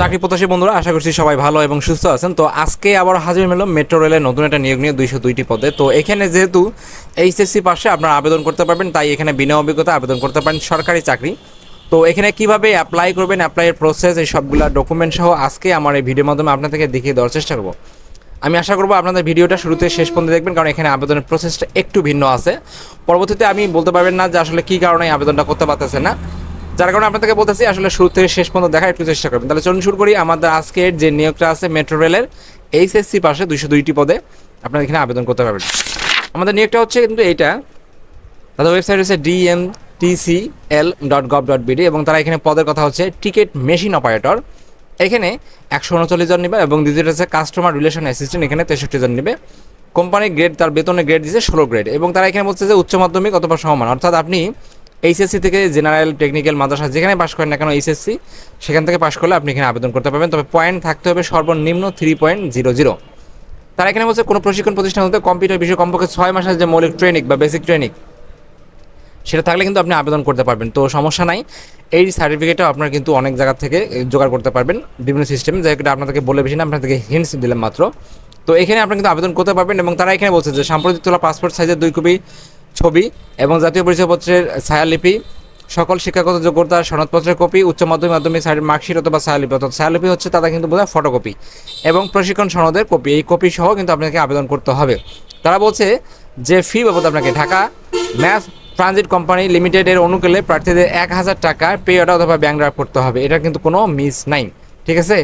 চাকরি প্রত্যাশী বন্ধুরা, আশা করছি সবাই ভালো এবং সুস্থ আছেন। তো আজকে আবার হাজির হলো মেট্রো রেলের নতুন একটা নিয়োগ নিয়ে দুইশো দুইটি পদে। তো এখানে যেহেতু এইচএসসি পাশে আপনারা আবেদন করতে পারবেন, তাই এখানে বিনা অভিজ্ঞতা আবেদন করতে পারেন সরকারি চাকরি। তো এখানে কীভাবে অ্যাপ্লাই করবেন অ্যাপ্লাইয়ের প্রসেস এই সবগুলো ডকুমেন্ট সহ আজকে আমার এই ভিডিওর মাধ্যমে আপনাদেরকে দেখিয়ে দেওয়ার চেষ্টা করব। আমি আশা করব আপনাদের ভিডিওটা শুরুতে শেষ পর্যন্ত দেখবেন, কারণ এখানে আবেদনের প্রসেসটা একটু ভিন্ন আছে। পরবর্তীতে আমি বলতে পারবেন না যে আসলে কী কারণে আবেদনটা করতে পারতেছে না। যার কারণে আপনাদেরকে বলতেছি, আসলে শুরু থেকে শেষ পর্যন্ত দেখার একটু চেষ্টা করবেন। তাহলে চলুন শুরু করি আমাদের আজকের যে নিয়োগটা আছে মেট্রো রেলের এইচএসসি পাশে দুইশো দুইটি পদে। আপনারা এখানে আবেদন করতে পারবেন। আমাদের নিয়োগটা হচ্ছে কিন্তু এইটা। তাদের ওয়েবসাইট হচ্ছে DM TCL dot gov dot BD এবং তারা এখানে পদের কথা হচ্ছে টিকিট মেশিন অপারেটর এখানে একশো উনচল্লিশ জন নেবে এবং দ্বিতীয়টা হচ্ছে কাস্টমার রিলেশন অ্যাসিস্ট্যান্ট এখানে তেষট্টি জন নেবে। কোম্পানির গ্রেড তার বেতনের গ্রেড দিচ্ছে ষোলো গ্রেড এবং তারা এখানে বলছে যে উচ্চ মাধ্যমিক অথবা সমান। অর্থাৎ আপনি এইচএসসি থেকে জেনারেল টেকনিক্যাল মাদ্রাসা যেখানে পাশ করেন না কেন এইচএসসি, সেখান থেকে পাশ করলে আপনি এখানে আবেদন করতে পারবেন। তবে পয়েন্ট থাকতে হবে সর্বনিম্ন থ্রি পয়েন্ট জিরো জিরো তারা এখানে বলছে, কোনো প্রশিক্ষণ প্রতিষ্ঠান হতে কম্পিউটার বিষয়ে কমপক্ষে ছয় মাসের যে মৌলিক ট্রেনিং বা বেসিক ট্রেনিং সেটা থাকলে কিন্তু আপনি আবেদন করতে পারবেন। তো সমস্যা নাই, এই সার্টিফিকেটও আপনার কিন্তু অনেক জায়গা থেকে জোগাড় করতে পারবেন বিভিন্ন সিস্টেম যেটা আপনাদেরকে বলে বেশি না, আপনাদেরকে হিন্টস দিলাম মাত্র। তো এখানে আপনি কিন্তু আবেদন করতে পারবেন এবং তারা এখানে বলছে যে সাম্প্রতিক তোলা পাসপোর্ট সাইজের দুই কপি ছবি এবং জাতীয় পরিচয়পত্রের ছায়ালিপি, সকল শিক্ষাগত যোগ্যতা, সনদপত্রের কপি, উচ্চ মাধ্যমিক মাধ্যমিক মার্কশিট অথবা ছায়ালিপি। অর্থাৎ ছায়ালিপি হচ্ছে তারা কিন্তু বোধহয় ফটোকপি এবং প্রশিক্ষণ সনদের কপি। এই কপি সহ কিন্তু আপনাকে আবেদন করতে হবে। তারা বলছে যে ফি বাবদ আপনাকে ঢাকা ম্যাথ ট্রানজিট কোম্পানি লিমিটেডের অনুকূলে প্রার্থীদের এক হাজার টাকা পে অর্ডার অথবা ব্যাংক ড্রাফট করতে হবে। এটা কিন্তু কোনো মিস নাই, ঠিক আছে?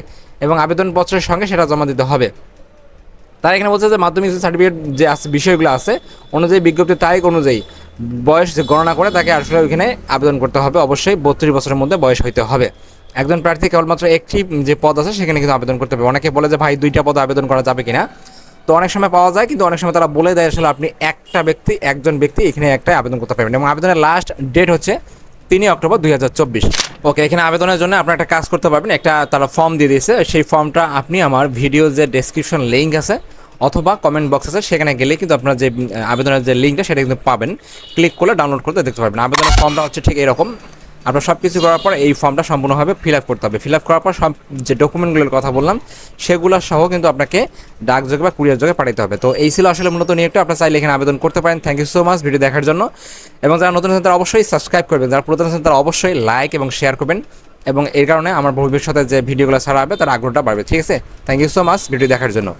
এবং আবেদনপত্রের সঙ্গে সেটা জমা দিতে হবে। তারা এখানে বলছে যে মাধ্যমিক সার্টিফিকেট যে আছে, বিষয়গুলো আছে, অনুযায়ী বিজ্ঞপ্তির তারিখ অনুযায়ী বয়স যে গণনা করে তাকে আসলে ওইখানে আবেদন করতে হবে। অবশ্যই বত্রিশ বছরের মধ্যে বয়স হইতে হবে। একজন প্রার্থী কেবলমাত্র একটি যে পদ আছে, সেখানে কিন্তু আবেদন করতে হবে। অনেকে বলে যে, ভাই, দুইটা পদ আবেদন করা যাবে কিনা? তো অনেক সময় পাওয়া যায়, কিন্তু অনেক সময় তারা বলে দেয়, আসলে আপনি একটা ব্যক্তি, একজন ব্যক্তি এখানে একটা আবেদন করতে পারবেন। এবং আবেদনের লাস্ট ডেট হচ্ছে তিনই অক্টোবর দুই হাজার চব্বিশ। ওকে এখানে আবেদনের জন্য আপনার একটা কাজ করতে পারবেন। একটা তারা ফর্ম দিয়ে দিয়েছে। সেই ফর্মটা আপনি আমার ভিডিও যে ডেসক্রিপশন লিঙ্ক আছে অথবা কমেন্ট বক্স আছে, সেখানে গেলে কিন্তু আপনার যে আবেদনের যে লিঙ্কটা সেটা কিন্তু পাবেন। ক্লিক করলে ডাউনলোড করতে দেখতে পারবেন। আবেদনের ফর্মটা হচ্ছে ঠিক এরকম। আপনার সব কিছু করার পর এই ফর্মটা সম্পূর্ণভাবে ফিল আপ করতে হবে। ফিল আপ করার পর সব যে ডকুমেন্টগুলোর কথা বললাম, সেগুলো সহ কিন্তু আপনাকে ডাকযোগে বা কুরিয়ার যোগে পাঠাতে হবে। তো এই ছিল আসলে মূলত নিয়োগটা। আপনার চাইলে এখানে আবেদন করতে পারেন। Thank you so much video দেখার জন্য। এবং যারা নতুন আছেন, তারা অবশ্যই সাবস্ক্রাইব করবেন। যারা পুরাতন আছেন, তারা অবশ্যই লাইক এবং শেয়ার করবেন। এবং এর কারণে আমার ভবিষ্যতে যে ভিডিওগুলো ছাড়া হবে, তার আগ্রহটা বাড়বে। ঠিক আছে? Thank you so much video দেখার জন্য।